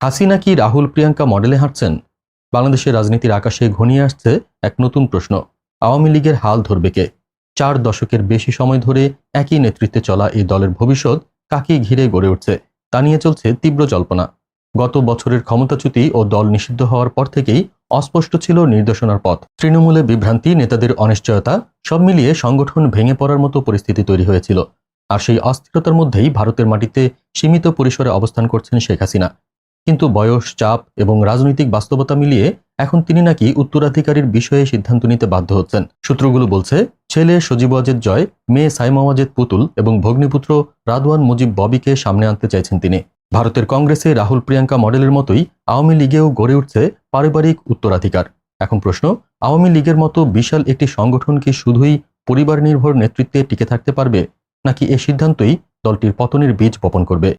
হাসিনা কি রাহুল, প্রিয়াঙ্কা মডেলে হাঁটছেন? বাংলাদেশের রাজনীতির আকাশে ঘনিয়ে আসছে এক নতুন প্রশ্ন। আওয়ামী লীগের হাল ধরবে কে? চার দশকের বেশি সময় ধরে একই নেতৃত্বে চলা এই দলের ভবিষ্যৎ কাকে ঘিরে গড়ে উঠছে, তা নিয়ে চলছে তীব্র জল্পনা। গত বছরের ক্ষমতাচ্যুতি ও দল নিষিদ্ধ হওয়ার পর থেকেই অস্পষ্ট ছিল নির্দেশনার পথ। তৃণমূলে বিভ্রান্তি, নেতাদের অনিশ্চয়তা, সব মিলিয়ে সংগঠন ভেঙে পড়ার মতো পরিস্থিতি তৈরি হয়েছিল। আর সেই অস্থিরতার মধ্যেই ভারতের মাটিতে সীমিত পরিসরে অবস্থান করছেন শেখ হাসিনা। কিন্তু বয়স, চাপ এবং রাজনৈতিক বাস্তবতা মিলিয়ে এখন তিনি নাকি উত্তরাধিকারীর বিষয়ে সিদ্ধান্ত নিতে বাধ্য হচ্ছেন। সূত্রগুলো বলছে, ছেলে সজীব ওয়াজেদ জয়, মেয়ে সাইমা ওয়াজেদ পুতুল এবং ভগ্নিপুত্র রাদওয়ান মুজিব ববিকে সামনে আনতে চাইছেন তিনি। ভারতের কংগ্রেসে রাহুল প্রিয়াঙ্কা মডেলের মতোই আওয়ামী লীগেও গড়ে উঠছে পারিবারিক উত্তরাধিকার। এখন প্রশ্ন, আওয়ামী লীগের মতো বিশাল একটি সংগঠন কি শুধুই পরিবার নির্ভর নেতৃত্বে টিকে থাকতে পারবে, নাকি এ সিদ্ধান্তই দলটির পতনের বীজ বপন করবে?